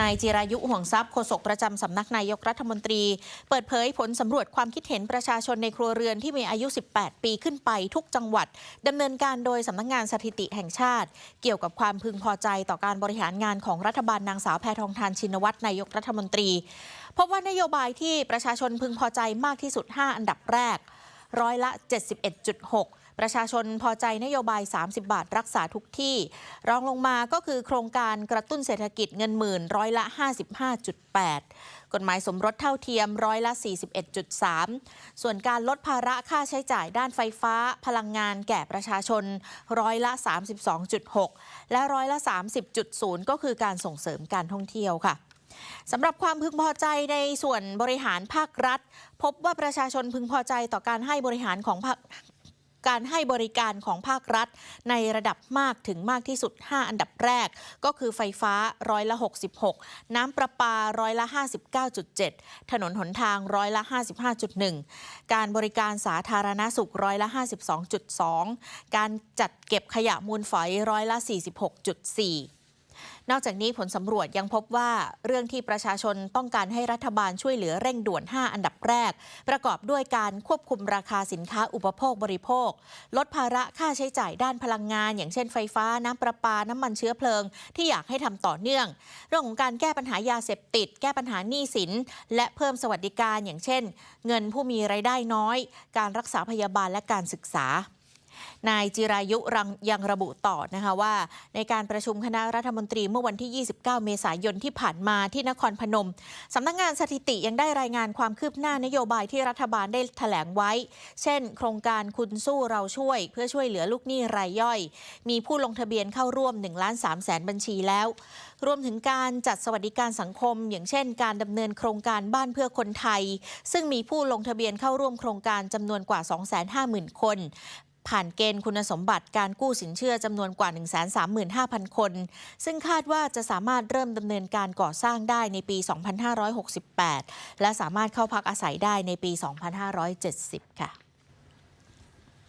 นายจิรายุห่วงทรัพย์โฆษกประจำสำนักนายกรัฐมนตรี เปิดเผยผลสำรวจความคิดเห็นประชาชนในครัวเรือนที่มีอายุ 18 ปีขึ้นไปทุกจังหวัดดำเนินการโดยสำนักงานสถิติแห่งชาติ เกี่ยวกับความพึงพอใจต่อการบริหารงานของรัฐบาลนางสาวแพทองทานชินวัตรนายกรัฐมนตรีพบว่านโยบายที่ประชาชนพึงพอใจมากที่สุด 5 อันดับแรก ร้อยละ 71.6 ประชาชนพอใจนโยบาย 30 บาทรักษาทุกที่ รองลงมาก็คือโครงการกระตุ้นเศรษฐกิจเงินหมื่นร้อยละ 55.8 กฎหมายสมรสเท่าเทียมร้อยละ 41.3 ส่วนการลดภาระค่าใช้จ่ายด้านไฟฟ้า พลังงานแก่ประชาชนร้อยละ 32.6 และร้อยละ 30.0 ก็คือการส่งเสริมการท่องเที่ยวค่ะ สำหรับความพึงพอใจในส่วนบริหารภาครัฐ พบว่าประชาชนพึงพอใจต่อการให้บริหารของภาคการให้บริการของภาครัฐ ในระดับมากถึงมากที่สุด 5 อันดับแรก ก็คือไฟฟ้าร้อยละ 66 น้ำประปาร้อยละ 59.7 ถนนหนทางร้อยละ 55.1 การบริการสาธารณสุขร้อยละ 52.2 การจัดเก็บขยะมูลฝอยร้อยละ 46.4 นอกจากนี้ผลสำรวจยังพบว่าเรื่องที่ประชาชนต้องการให้รัฐบาลช่วยเหลือเร่งด่วน 5 อันดับแรก ประกอบด้วยการควบคุมราคาสินค้าอุปโภคบริโภค ลดภาระค่าใช้จ่ายด้านพลังงาน อย่างเช่นไฟฟ้าน้ำประปา น้ำมันเชื้อเพลิง ที่อยากให้ทำต่อเนื่อง เรื่องของการแก้ปัญหายาเสพติด แก้ปัญหาหนี้สิน และเพิ่มสวัสดิการอย่างเช่น เงินผู้มีไรายได้น้อย การรักษาพยาบาลและการศึกษา นายจิรายุรังยังระบุต่อนะคะว่า ในการประชุมคณะรัฐมนตรีเมื่อวันที่ 29 เมษายนที่ผ่านมาที่นครพนมสำนักงานสถิติยังได้รายงานความคืบหน้านโยบายที่รัฐบาลได้แถลงไว้ เช่น โครงการคุณสู้เราช่วย เพื่อช่วยเหลือลูกหนี้รายย่อย มีผู้ลงทะเบียนเข้าร่วม1ล้าน3แสนบัญชีแล้ว รวมถึงการจัดสวัสดิการสังคม อย่างเช่น การดำเนินโครงการบ้านเพื่อคนไทย ซึ่งมีผู้ลงทะเบียนเข้าร่วมโครงการจำนวนกว่า 250,000 คน ผ่านเกณฑ์คุณสมบัติการกู้สินเชื่อจำนวนกว่า 135,000 คน ซึ่งคาดว่าจะสามารถเริ่มดำเนินการก่อสร้างได้ในปี 2568 และสามารถเข้าพักอาศัยได้ในปี 2570 ค่ะ